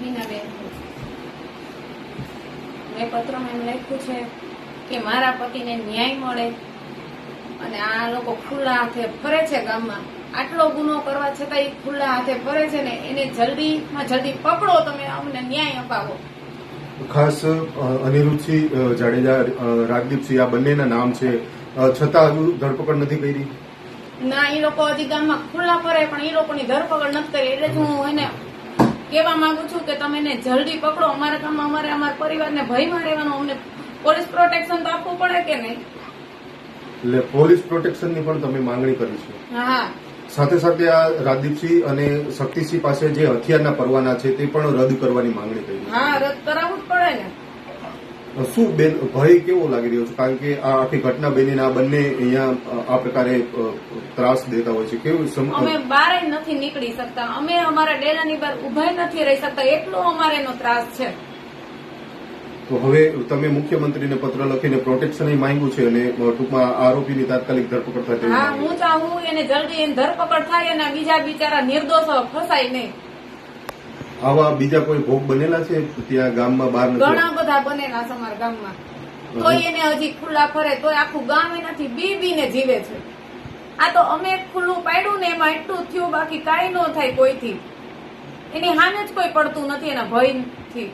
બીનાબેન મેં પત્રમાં એમ લખ્યું છે કે મારા પતિને ન્યાય મળે અને આ લોકો ખુલ્લા હાથે ફરે છે ગામમાં. આટલો ગુનો કરવા છતાં એ ખુલ્લા હાથે ફરે છે ને એને જલ્દીમાં જલ્દી પકડો તમે અમને ન્યાય અપાવો. ખાસ અનિરુદ્ધસિંહ જાડેજા અ, રાજદીપસિંહ આ બંનેના નામ છે. છતાં હજુ ધરપકડ નથી કરી? ના એ લોકો હજી ગામમાં ખુલ્લા ફરે પણ એ લોકોની ધરપકડ નથી કરી. એટલે હું એને કહેવા માંગુ છું કે તમે એને જલ્દી પકડો. અમારા ગામમાં અમારે અમારા પરિવારને ભયમાં રહેવાનું. અમને પોલીસ પ્રોટેક્શન તો આપવું પડે કે નહીં? એટલે પોલીસ પ્રોટેક્શનની પણ તમે માંગણી કરી છે. હા સાથે સાથે આ રાજદીપસિંહ અને શક્તિસિંહ પાસે જે હથિયારના પરવાના છે તે પણ રદ કરવાની માંગણી કરી હા રદ ને છે શું બેન ભય કેવો લાગી રહ્યો છે? કારણ કે આ આખી ઘટના બની આ બંને અહીંયા આ પ્રકારે ત્રાસ દેતા હોય છે. કેવું અમે બહાર નથી નીકળી શકતા. અમે અમારા ડેરાની બહાર ઊભા નથી રહી શકતા. એટલો અમારે એનો ત્રાસ છે. તો હવે તમે મુખ્યમંત્રીને પત્ર લખીને પ્રોટેક્શન માંગ્યું છે અને ટૂંકમાં આરોપીની તાત્કાલિક ધરપકડ થાય હા હું ચાહું એને જલ્દી એની ધરપકડ થાય અને બીજા બિચારા નિર્દોષો ફસાય નહીં. આવા બીજા કોઈ ભોગ બનેલા છે? ત્યાં ગામમાં બહાર ઘણા બધા બનેલા છે અમારા ગામમાં. તો એને હજી ખુલ્લા ફરે તોય આખું ગામ એનાથી બી બીને જીવે છે. આ તો અમે ખુલ્લું પાડ્યું ને એમાં એટલું થયું બાકી કાંઈ ન થાય કોઈથી. એની સામે જ કોઈ પડતું નથી એના ભયથી.